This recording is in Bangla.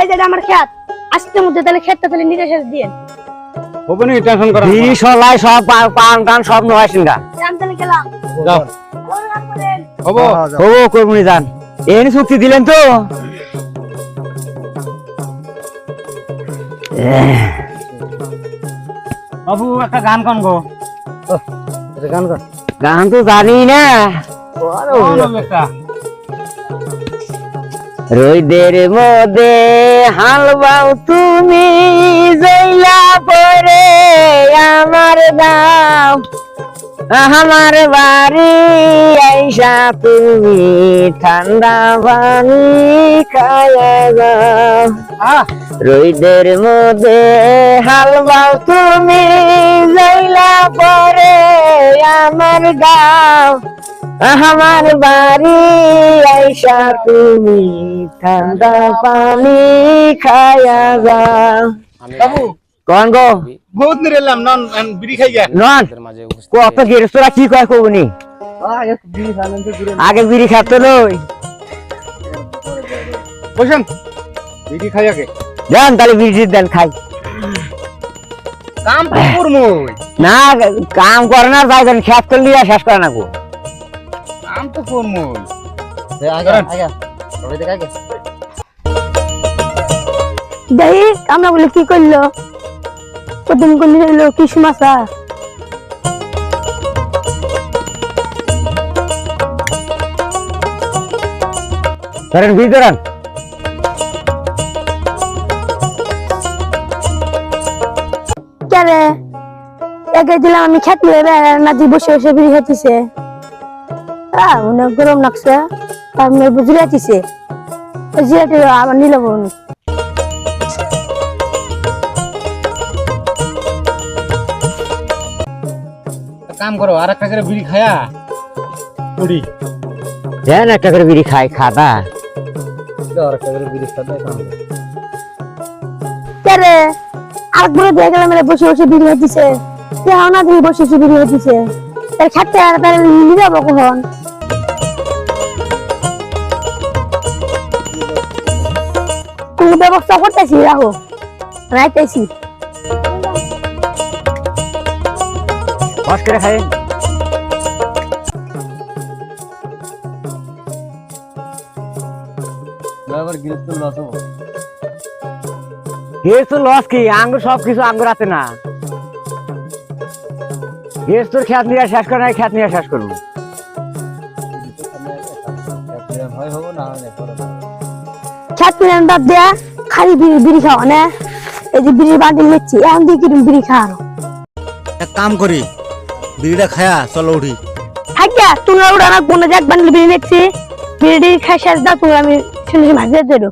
এই যে আমার খেত আজকের মধ্যে তাহলে খেতটা তাহলে নিজের সাথে দিয়ে হবে টেনশন করা বিড়ি সলাই সব পান টান সব নয় সিঙ্গা আমি তাহলে গেলাম যাও। হব? ও কর্মী যান এনে চুক্তি দিলেন তো? বাবু একটা গান গান গো। গান গান গান তো জানি না। একটা। রইদের মধ্যে হালবাও তুমি জইলা পরে আমার দাও। আমার বাড়ি আইসা তুমি ঠান্ডা পানি খায়া যাও। রইদের মধ্যে হালবাও তুমি জইলা পরে আমার গাও আমার বাড়ি আইসা তুমি ঠান্ডা পানি খায়া যাও। বাবু কোন গো? বহুত নিরে এলাম নন বিড়ি খাই গা নন? কত গেরস্তরা কি কয় কবনি? আগে বিড়ি খাতো লই। বসেন বিড়ি খাই আগে। দেন তাহলে বিড়ি দেন খাই। কাম তো করমই না কাম করে না যাই দেন শেষ করে শেষ করে না গো। কাম তো করমই দেখি আমরা বলে কি করল? কদিন করলি হইল কি সমাচা ধরেন বিড়ি ধরেন কেরে? একে দিলাম আমি খেত নিয়ে নাতি বসে বসে বিড়ি খাইতেছে। আহ অনেক গরম লাগছে। তার মেয়ে আবার নিল বোন কাম করো আর একটা করে বিড়ি খায়া দেন একটা করে বিড়ি খাই খাদা আর একটা করে বিড়ি খাতে কাম কেরে আরেকবার দিয়ে গেলাম বসে বসে বিড়ি খাইতেছে। কেউ না দিয়ে বসে বসে বিড়ি খাইতেছে। তার খাতে আর নিয়ে যাব কখন? কোনো ব্যবস্থা করতেছি রাহো রাইতেছি। করে খাই। লস তো লস কি? আঙ্গুর সব কিছু আঙ্গুর আছে না। গেস তোর খেত নিয়ে শেষ করে নাই খেত নিয়ে শেষ করব। না না দেয়া খালি বিড়ি বিড়ি খাওয়া না। এই যে বিড়ির বান্ডিল নিচ্ছি এখন দিয়ে কিরম বিড়ি খাওয়ানো এক কাম করি বিড়িটা খায়া চলো উঠি। আজ্ঞা তোমরা ওরা আমার বোনে যাক বান্ডিল বিড়ি নিচ্ছি বিড়ি খাই শেষ দাও তোমরা আমি শুনে মাঝে দেবো।